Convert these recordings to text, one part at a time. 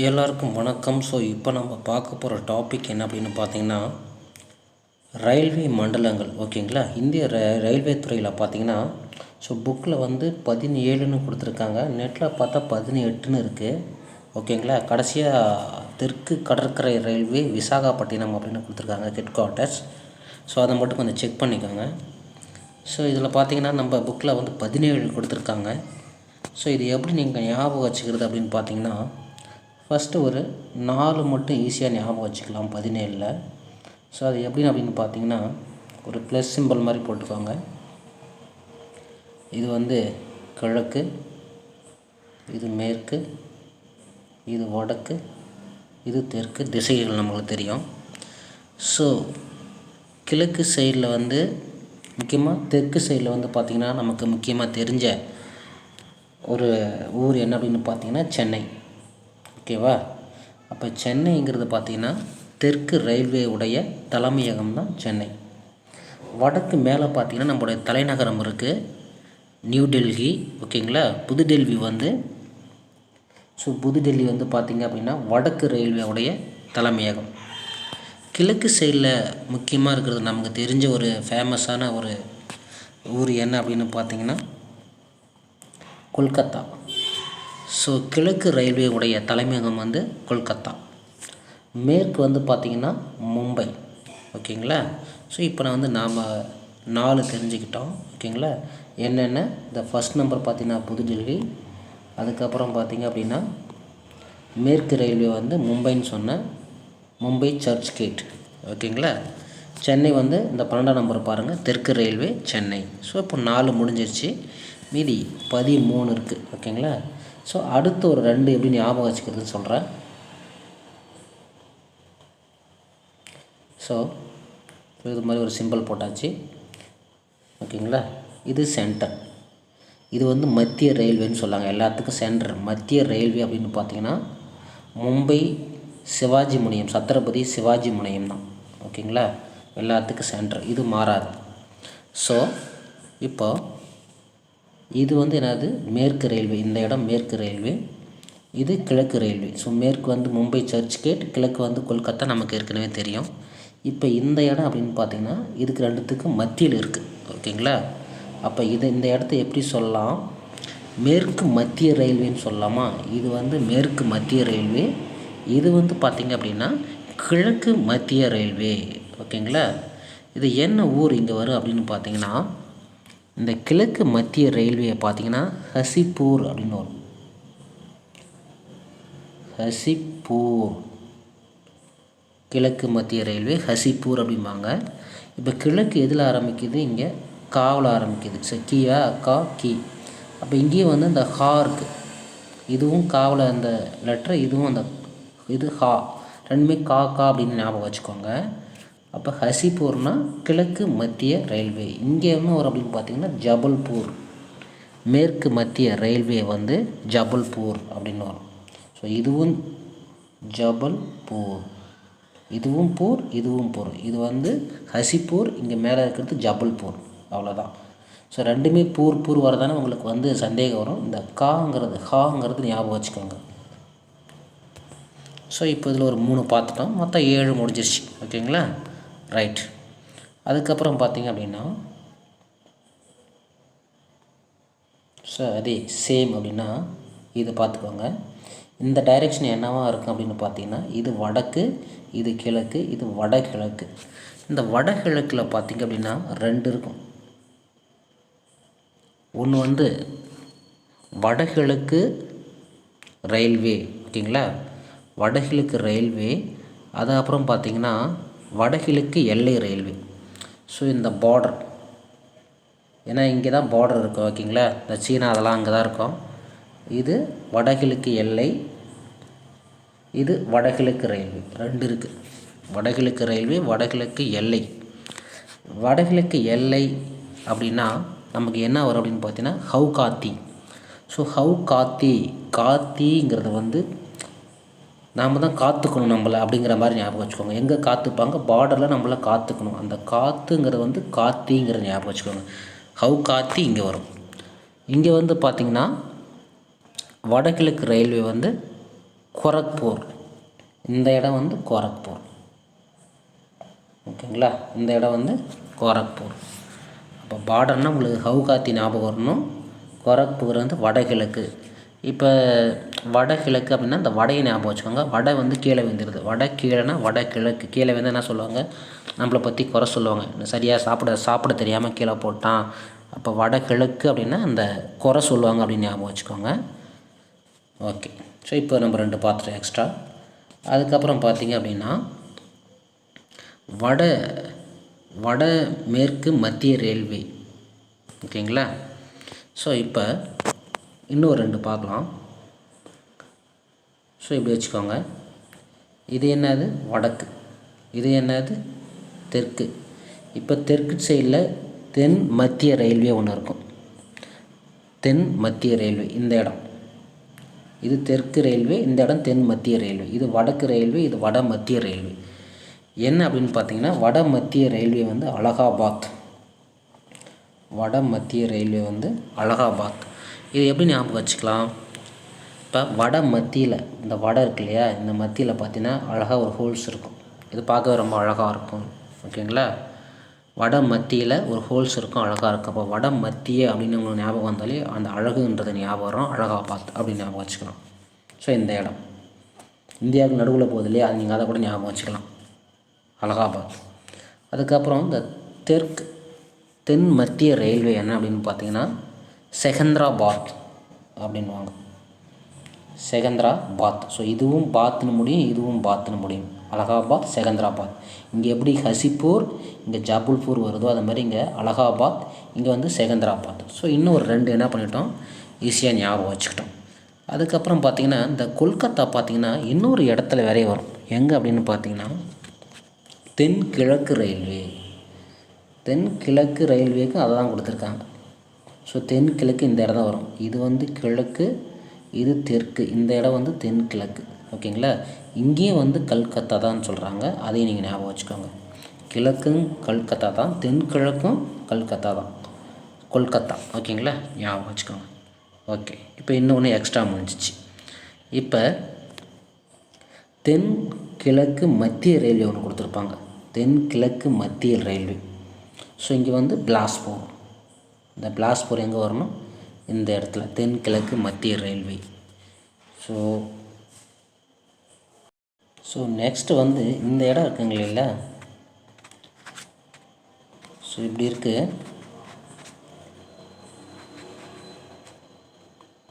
எல்லாருக்கும் வணக்கம். ஸோ இப்போ நம்ம பார்க்க போகிற டாபிக் என்ன அப்படின்னு பார்த்தீங்கன்னா ரயில்வே மண்டலங்கள். ஓகேங்களா இந்திய ர ரயில்வே துறையில் பார்த்தீங்கன்னா ஸோ புக்கில் வந்து பதினேழுன்னு கொடுத்துருக்காங்க. நெட்டில் பார்த்தா பதினெட்டுன்னு இருக்குது ஓகேங்களா கடைசியாக தெற்கு கடற்கரை ரயில்வே விசாகப்பட்டினம் அப்படின்னு கொடுத்துருக்காங்க ஹெட் குவார்ட்டர்ஸ் ஸோ அதை மட்டும் கொஞ்சம் செக் பண்ணிக்கோங்க. ஸோ இதில் பார்த்தீங்கன்னா நம்ம புக்கில் வந்து பதினேழு கொடுத்துருக்காங்க. ஸோ இது எப்படி நீங்கள் ஞாபகம் வச்சுக்கிறது அப்படின்னு பார்த்தீங்கன்னா ஃபஸ்ட்டு ஒரு நாலு மட்டும் ஈஸியாக ஞாபகம் வச்சுக்கலாம் பதினேழில். ஸோ அது எப்படின்னு அப்படின்னு பார்த்தீங்கன்னா ஒரு ப்ளஸ் சிம்பிள் மாதிரி போட்டுக்கோங்க. இது வந்து கிழக்கு இது மேற்கு இது வடக்கு இது தெற்கு திசைகள் நம்மளுக்கு தெரியும். ஸோ கிழக்கு சைடில் வந்து முக்கியமாக தெற்கு சைடில் வந்து பார்த்திங்கன்னா நமக்கு முக்கியமாக தெரிஞ்ச ஒரு ஊர் என்ன அப்படின்னு பார்த்தீங்கன்னா சென்னை. ஓகேவா? அப்போ சென்னைங்கிறது பார்த்திங்கன்னா தெற்கு ரயில்வே உடைய தலைமையகம் தான் சென்னை. வடக்கு மேலே பார்த்திங்கன்னா நம்மளுடைய தலைநகரம் இருக்குது நியூ டெல்லி ஓகேங்களா? புதுடெல்லி வந்து ஸோ புதுடெல்லி வந்து பார்த்திங்க அப்படின்னா வடக்கு ரயில்வேவுடைய தலைமையகம். கிழக்கு சைடில் முக்கியமாக இருக்கிறது நமக்கு தெரிஞ்ச ஒரு ஃபேமஸான ஒரு ஊர் என்ன அப்படின்னு பார்த்தீங்கன்னா கொல்கத்தா. ஸோ கிழக்கு ரயில்வே உடைய தலைமையகம் வந்து கொல்கத்தா. மேற்கு வந்து பார்த்திங்கன்னா மும்பை. ஓகேங்களா? ஸோ இப்போ நான் வந்து நாம் நாலு தெரிஞ்சுக்கிட்டோம். ஓகேங்களா? என்னென்ன? இந்த ஃபஸ்ட் நம்பர் பார்த்திங்கன்னா புதுடெல்லி. அதுக்கப்புறம் பார்த்திங்க அப்படின்னா மேற்கு ரயில்வே வந்து மும்பைன்னு சொன்னேன் மும்பை சர்ச் கேட். ஓகேங்களா? சென்னை வந்து இந்த பன்னெண்டாம் நம்பர் பாருங்கள் தெற்கு ரயில்வே சென்னை. ஸோ இப்போ நாலு முடிஞ்சிருச்சு. மீதி பதிமூணு இருக்குது ஓகேங்களா? ஸோ அடுத்து ஒரு ரெண்டு எப்படி ஞாபகம் வச்சுக்கிறதுன்னு சொல்கிறேன் ஸோ இது மாதிரி ஒரு சிம்பிள் போட்டாச்சு. ஓகேங்களா? இது சென்டர் இது வந்து மத்திய ரயில்வேன்னு சொல்லாங்க. எல்லாத்துக்கும் சென்டர் மத்திய ரயில்வே அப்படின்னு பார்த்தீங்கன்னா மும்பை சிவாஜி முனையம் சத்ரபதி சிவாஜி முனையம் தான். ஓகேங்களா? எல்லாத்துக்கும் சென்டர் இது மாறாது. ஸோ இப்போ இது வந்து என்னது? மேற்கு ரயில்வே. இந்த இடம் மேற்கு ரயில்வே. இது கிழக்கு ரயில்வே. ஸோ மேற்கு வந்து மும்பை சர்ச் கேட் கிழக்கு வந்து கொல்கத்தா நமக்கு ஏற்கனவே தெரியும். இப்போ இந்த இடம் அப்படின்னு பார்த்தீங்கன்னா இதுக்கு ரெண்டுத்துக்கும் மத்தியில் இருக்குது ஓகேங்களா? அப்போ இது இந்த இடத்த எப்படி சொல்லலாம்? மேற்கு மத்திய ரயில்வேன்னு சொல்லலாமா? இது வந்து மேற்கு மத்திய ரயில்வே. இது வந்து பார்த்திங்க அப்படின்னா கிழக்கு மத்திய ரயில்வே. ஓகேங்களா? இது என்ன ஊர் இங்கே வரும் அப்படின்னு பார்த்தீங்கன்னா இந்த கிழக்கு மத்திய ரயில்வே பார்த்தீங்கன்னா ஹசிப்பூர் அப்படின்னு வரும். ஹசிப்பூர். கிழக்கு மத்திய ரயில்வே ஹசிப்பூர் அப்படிம்பாங்க. இப்போ கிழக்கு எதில் ஆரம்பிக்குது? இங்கே காவில் ஆரம்பிக்குது. ஸோ கீயா கா கீ. அப்போ இங்கேயும் வந்து இந்த ஹா இருக்குது இதுவும் காவில் அந்த லெட்டர் இதுவும் அந்த இது ஹா. ரெண்டுமே கா கா அப்படின்னு ஞாபகம் வச்சுக்கோங்க. அப்போ ஹசிப்பூர்னா கிழக்கு மத்திய ரயில்வே. இங்கே என்ன வரும் அப்படின்னு பார்த்தீங்கன்னா ஜபல்பூர். மேற்கு மத்திய ரயில்வே வந்து ஜபல்பூர் அப்படின்னு வரும். ஸோ இதுவும் ஜபல்பூர். இதுவும் பூர் இதுவும் பூர். இது வந்து ஹசிப்பூர் இங்கே மேலே இருக்கிறது ஜபல்பூர். அவ்வளோதான் ஸோ ரெண்டுமே பூர் பூர் வரதானே உங்களுக்கு வந்து சந்தேகம் வரும். இந்த காங்கிறது ஹாங்கிறது ஞாபகம் வச்சுக்கோங்க. ஸோ இப்போ இதில் ஒரு மூணு பார்த்துட்டோம் மொத்தம் ஏழு முடிஞ்சிருச்சு. ஓகேங்களா? ரைட் அதுக்கப்புறம் பார்த்தீங்க அப்படின்னா ஸோ அதே சேம் அப்படின்னா இதை பார்த்துக்கோங்க. இந்த டைரெக்ஷன் என்னவாக இருக்கும் அப்படின்னு பார்த்தீங்கன்னா இது வடக்கு இது கிழக்கு இது வடகிழக்கு. இந்த வடகிழக்கில் பார்த்தீங்க அப்படின்னா ரெண்டு இருக்கும். ஒன்று வந்து வடகிழக்கு ரயில்வே ஓகேங்களா? வடகிழக்கு ரயில்வே அது அப்புறம் பார்த்திங்கன்னா வடகிழக்கு எல்லை ரயில்வே. ஸோ இந்த பார்டர் ஏன்னா இங்கே தான் பார்டர் இருக்கும் ஓகேங்களா இந்த சீனா அதெல்லாம் அங்கே தான் இருக்கும். இது வடகிழக்கு எல்லை இது வடகிழக்கு ரயில்வே. ரெண்டு இருக்குது வடகிழக்கு ரயில்வே வடகிழக்கு எல்லை. வடகிழக்கு எல்லை அப்படின்னா நமக்கு என்ன வரும் அப்படின்னு பார்த்தீங்கன்னா ஹவு காத்தி ஸோ ஹவு காத்தி காத்திங்கிறது வந்து நாம் தான் காத்துக்கணும் நம்மளை அப்படிங்கிற மாதிரி ஞாபகம் வச்சுக்கோங்க. எங்கே காத்துப்பாங்க? பார்டரில் நம்மளை காத்துக்கணும். அந்த காத்துங்கிறது வந்து காத்திங்கிற ஞாபகம் வச்சுக்கோங்க. ஹவு காத்தி இங்கே வரும். இங்கே வந்து பார்த்திங்கன்னா வடகிழக்கு ரயில்வே வந்து கொரக்பூர். இந்த இடம் வந்து கோரக்பூர். ஓகேங்களா? இந்த இடம் வந்து கோரக்பூர். அப்போ பார்டர்னால் உங்களுக்கு ஹவுகாத்தி ஞாபகம் வரணும்? கோரக்பூர் வந்து வடகிழக்கு. இப்போ வடகிழக்கு அப்படின்னா அந்த வடையை ஞாபகம் வச்சுக்கோங்க. வடை வந்து கீழே விழுந்துருது. வடை கீழேனா வடகிழக்கு கீழே வந்து என்ன சொல்லுவாங்க? நம்மளை பற்றி குறை சொல்லுவாங்க. சரியாக சாப்பிட சாப்பிட தெரியாமல் கீழே போட்டான். அப்போ வடகிழக்கு அப்படின்னா அந்த குறை சொல்லுவாங்க அப்படின்னு ஞாபகம் வச்சுக்கோங்க. ஓகே. ஸோ இப்போ நம்ம ரெண்டு பார்த்துட்டோம் எக்ஸ்ட்ரா அதுக்கப்புறம் பார்த்தீங்க அப்படின்னா வட வட மேற்கு மத்திய ரயில்வே ஓகேங்களா? ஸோ இப்போ இன்னும் ரெண்டு பார்க்கலாம். ஸோ இப்படி வச்சுக்கோங்க. இது என்னது? வடக்கு. இது என்னது? தெற்கு. இப்போ தெற்கு சைடில் தென் மத்திய ரயில்வே ஒன்று இருக்கும். தென் மத்திய ரயில்வே இந்த இடம். இது தெற்கு ரயில்வே இந்த இடம் தென் மத்திய ரயில்வே இது வடக்கு ரயில்வே இது வட மத்திய ரயில்வே என்ன அப்படின்னு பார்த்தீங்கன்னா வட மத்திய ரயில்வே வந்து அலகாபாத். வட மத்திய ரயில்வே வந்து அலகாபாத். இது எப்படி ஞாபகம் வச்சுக்கலாம்? இப்போ வட மத்தியில் இந்த வடை இருக்கு இல்லையா இந்த மத்தியில் பார்த்தீங்கன்னா அழகாக ஒரு ஹோல்ஸ் இருக்கும். இது பார்க்க ரொம்ப அழகாக இருக்கும். ஓகேங்களா? வட மத்தியில் ஒரு ஹோல்ஸ் இருக்கும் அழகாக இருக்கும். அப்போ வட மத்திய அப்படின்னு உங்களுக்கு ஞாபகம் வந்தாலே அந்த அழகுன்றது ஞாபகம் வரும். அழகாபாத் அப்படின்னு ஞாபகம் வச்சுக்கலாம். ஸோ இந்த இடம். இந்தியாவுக்கு நடுவில் போகுது இல்லையா? அது நீங்கள் அதை கூட ஞாபகம் வச்சுக்கலாம். அலகாபாத் அதுக்கப்புறம் இந்த தெற்கு தென் மத்திய ரயில்வே என்ன அப்படின்னு பார்த்தீங்கன்னா செகந்திராபாத் அப்படின்வாங்க செகந்திராபாத் ஸோ இதுவும் பாத்னு முடியும் இதுவும் பாத்னு முடியும். அலகாபாத் செகந்திராபாத். இங்கே எப்படி ஹசிப்பூர் இங்கே ஜபல்பூர் வருதோ அது மாதிரி இங்கே அலகாபாத் இங்கே வந்து செகந்திராபாத். ஸோ இன்னும் ஒரு ரெண்டு என்ன பண்ணிட்டோம்? ஈஸியாக ஞாபகம் வச்சுக்கிட்டோம். அதுக்கப்புறம் பார்த்திங்கன்னா இந்த கொல்கத்தா பார்த்திங்கன்னா இன்னொரு இடத்துல வரைய வரும். எங்கே அப்படின்னு பார்த்தீங்கன்னா தென்கிழக்கு ரயில்வே. தென்கிழக்கு ரயில்வேக்கு அதை தான் கொடுத்துருக்காங்க. ஸோ தென்கிழக்கு இந்த இடம் தான் வரும். இது வந்து கிழக்கு இது தெற்கு இந்த இடம் வந்து தென்கிழக்கு ஓகேங்களா? இங்கேயும் வந்து கல்கத்தா தான் சொல்கிறாங்க அதையும் நீங்கள் ஞாபகம் வச்சுக்கோங்க. கிழக்கும் கல்கத்தா தான் தென்கிழக்கும் கல்கத்தா தான். கொல்கத்தா ஓகேங்களா? ஞாபகம் வச்சுக்கோங்க. ஓகே இப்போ இன்னொன்று எக்ஸ்ட்ரா முடிஞ்சிச்சு. இப்போ தென் கிழக்கு மத்திய ரயில்வே ஒன்று கொடுத்துருப்பாங்க. தென்கிழக்கு மத்திய ரயில்வே. ஸோ இங்கே வந்து பிலாஸ்பூர் இந்த பிலாஸ்பூர் எங்கே வரணும்? இந்த இடத்துல தென்கிழக்கு மத்திய ரயில்வே. ஸோ ஸோ நெக்ஸ்ட்டு வந்து இந்த இடம் இருக்குங்க இல்லைங்களா ஸோ இப்படி இருக்குது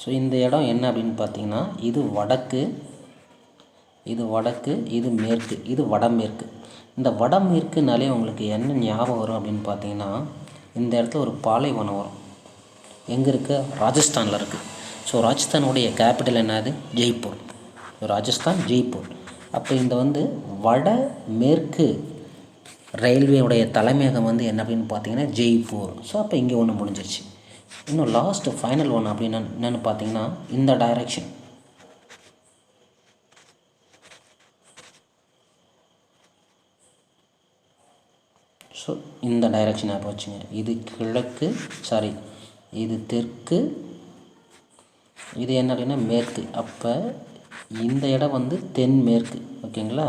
ஸோ இந்த இடம் என்ன அப்படின்னு பார்த்தீங்கன்னா இது வடக்கு இது வடக்கு இது மேற்கு இது வடமேற்கு. இந்த வடமேற்குனாலே உங்களுக்கு என்ன ஞாபகம் வரும் அப்படின்னு பார்த்தீங்கன்னா இந்த இடத்துல ஒரு பாலைவனம் வரும். எங்கே இருக்குது ராஜஸ்தானில் இருக்குது ஸோ ராஜஸ்தானுடைய கேபிட்டல் என்னது? ஜெய்ப்பூர். ராஜஸ்தான் ஜெய்ப்பூர். அப்போ இந்த வந்து வட மேற்கு ரயில்வேயுடைய தலைமையகம் வந்து என்ன அப்படின்னு பார்த்தீங்கன்னா ஜெய்ப்பூர். ஸோ அப்போ இங்கே ஒன்று முடிஞ்சிருச்சு. இன்னும் லாஸ்ட்டு ஃபைனல் ஒன்று அப்படின்னு என்னென்னு பார்த்தீங்கன்னா இந்த டைரெக்ஷன் ஸோ இந்த டைரெக்ஷன் போச்சுங்க. இது கிழக்கு சாரி இது தெற்கு இது என்ன அப்படின்னா மேற்கு. அப்போ இந்த இடம் வந்து தென்மேற்கு ஓகேங்களா?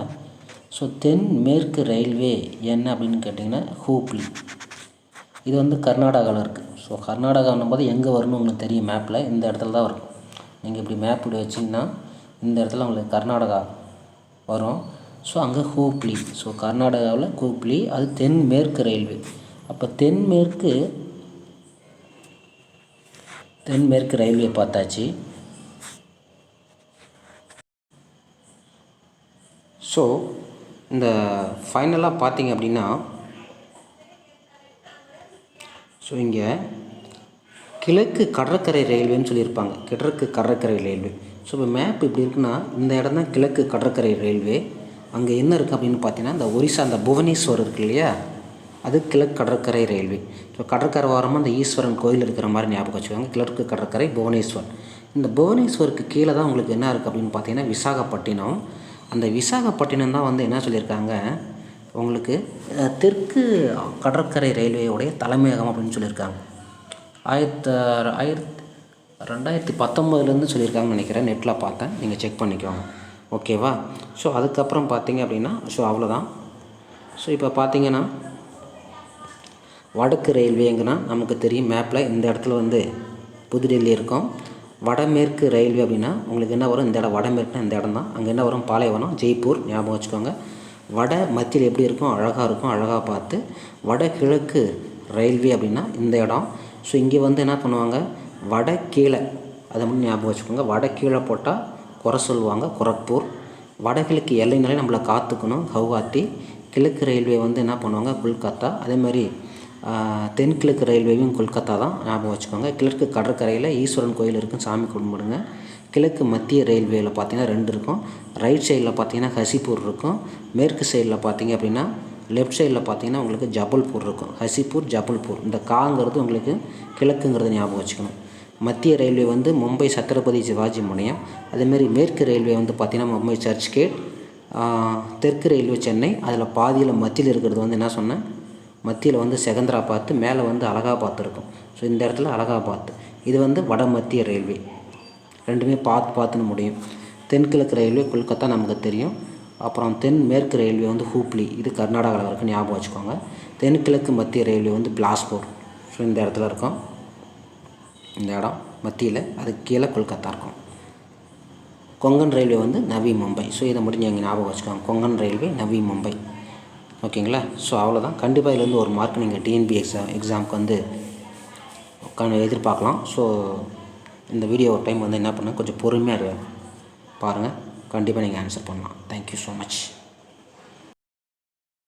ஸோ தென்மேற்கு ரயில்வே என்ன அப்படின்னு கேட்டிங்கன்னா ஹூப்ளி. இது வந்து கர்நாடகாவில் இருக்குது ஸோ கர்நாடகான்னும் போது எங்கே வரணும் உங்களுக்கு தெரியும் மேப்பில் இந்த இடத்துல தான் வரும். நீங்கள் இப்படி மேப் இப்படி வச்சிங்கன்னா இந்த இடத்துல உங்களுக்கு கர்நாடகா வரும். ஸோ அங்கே ஹூப்ளி. ஸோ கர்நாடகாவில் ஹூப்ளி அது தென்மேற்கு ரயில்வே. அப்போ தென்மேற்கு தென்மேற்கு ரயில்வே பார்த்தாச்சு. ஸோ இந்த ஃபைனலாக பார்த்தீங்க அப்படின்னா ஸோ இங்கே கிழக்கு கடற்கரை ரயில்வேன்னு சொல்லியிருப்பாங்க. கிழக்கு கடற்கரை ரயில்வே. ஸோ இப்போ மேப் இப்படி இருக்குன்னா இந்த இடம் தான் கிழக்கு கடற்கரை ரயில்வே. அங்கே என்ன இருக்குது அப்படின்னு பார்த்தீங்கன்னா இந்த ஒரிசா அந்த புவனேஸ்வர் இருக்கு இல்லையா? அது கிழக்கு கடற்கரை ரயில்வே. ஸோ கடற்கரை ஓரமாக அந்த ஈஸ்வரன் கோயில் இருக்கிற மாதிரி ஞாபகம் வச்சுக்கோங்க. கிழக்கு கடற்கரை புவனேஸ்வர். இந்த புவனேஸ்வருக்கு கீழே தான் உங்களுக்கு என்ன இருக்குது அப்படின்னு பார்த்தீங்கன்னா விசாகப்பட்டினம். அந்த விசாகப்பட்டினம் தான் வந்து என்ன சொல்லியிருக்காங்க? உங்களுக்கு தெற்கு கடற்கரை ரயில்வேயுடைய தலைமையகம் அப்படின்னு சொல்லியிருக்காங்க. ஆயிரத்தி ஆயிரத்தி ரெண்டாயிரத்தி பத்தொம்போதுலேருந்து சொல்லியிருக்காங்கன்னு நினைக்கிறேன். நெட்டில் பார்த்தேன். நீங்கள் செக் பண்ணிக்கோங்க. ஓகேவா? ஸோ அதுக்கப்புறம் பார்த்தீங்க அப்படின்னா ஸோ அவ்வளோதான் ஸோ இப்போ பார்த்தீங்கன்னா வடக்கு ரயில்வேங்கன்னா நமக்கு தெரியும் மேப்பில் இந்த இடத்துல வந்து புதுடெல்லி இருக்கும். வடமேற்கு ரயில்வே அப்படின்னா உங்களுக்கு என்ன வரும்? இந்த இடம் வடமேற்குனா இந்த இடம் தான். அங்கே என்ன வரும்? பாலைவனம் ஜெய்ப்பூர் ஞாபகம் வச்சுக்கோங்க. வட மத்தியில் எப்படி இருக்கும்? அழகாக இருக்கும். அழகாக பார்த்து வடகிழக்கு ரயில்வே அப்படின்னா இந்த இடம். ஸோ இங்கே வந்து என்ன பண்ணுவாங்க? வட கீழே அதை மட்டும் ஞாபகம் வச்சுக்கோங்க. வட கீழே போட்டால் குறை சொல்லுவாங்க. குரக்பூர். வடகிழக்கு எல்லைனாலே நம்மளை காத்துக்கணும். கவுகாத்தி. கிழக்கு ரயில்வே வந்து என்ன பண்ணுவாங்க? கொல்கத்தா. அதே மாதிரி தென்கிழக்கு ரயில்வேவும் கொல்கத்தா தான் ஞாபகம் வச்சுக்கோங்க. கிழக்கு கடற்கரையில் ஈஸ்வரன் கோயில் இருக்கும் சாமி கும்பிடுங்க. கிழக்கு மத்திய ரயில்வேயில் பார்த்தீங்கன்னா ரெண்டு இருக்கும். ரைட் சைடில் பார்த்தீங்கன்னா ஹசிப்பூர் இருக்கும். மேற்கு சைடில் பார்த்தீங்க அப்படின்னா லெஃப்ட் சைடில் பார்த்தீங்கன்னா உங்களுக்கு ஜபல்பூர் இருக்கும். ஹசிப்பூர் ஜபல்பூர். இந்த காங்கிறது உங்களுக்கு கிழக்குங்கிறத ஞாபகம் வச்சுக்கணும். மத்திய ரயில்வே வந்து மும்பை சத்ரபதி சிவாஜி முனையம். அதேமாரி மேற்கு ரயில்வே வந்து பார்த்திங்கன்னா மும்பை சர்ச் கேட். தெற்கு ரயில்வே சென்னை. அதில் பாதியில் மத்தியில் இருக்கிறது வந்து என்ன சொன்னேன்? மத்தியில் வந்து செகந்திரா பார்த்து மேலே வந்து அலகாபாத் இருக்கும் ஸோ இந்த இடத்துல அலகாபாத் இது வந்து வட மத்திய ரயில்வே. ரெண்டுமே பார்த்து பார்த்துன்னு முடியும். தென்கிழக்கு ரயில்வே கொல்கத்தா நமக்கு தெரியும். அப்புறம் தென் மேற்கு ரயில்வே வந்து ஹூப்ளி. இது கர்நாடகாவில் இருக்குது ஞாபகம் வச்சுக்கோங்க. தென்கிழக்கு மத்திய ரயில்வே வந்து பிலாஸ்பூர். ஸோ இந்த இடத்துல இருக்கும். இந்த இடம் மத்தியில். அதுக்கு கீழே கொல்கத்தா இருக்கும். கொங்கன் ரயில்வே வந்து நவி மும்பை. ஸோ இதை மட்டும் நீங்கள் ஞாபகம் வச்சுக்கோங்க. கொங்கன் ரயில்வே நவி மும்பை. ஓகேங்களா? ஸோ அவ்வளோதான் கண்டிப்பாக இதுலேருந்து ஒரு மார்க் நீங்கள் டிஎன்பி எக்ஸாம் எக்ஸாமுக்கு வந்து உட்காந்து எதிர்பார்க்கலாம். ஸோ இந்த வீடியோ ஒரு டைம் வந்து என்ன பண்ணுங்கள் கொஞ்சம் பொறுமையாக பாருங்கள் கண்டிப்பாக நீங்கள் ஆன்சர் பண்ணலாம். Thank you so much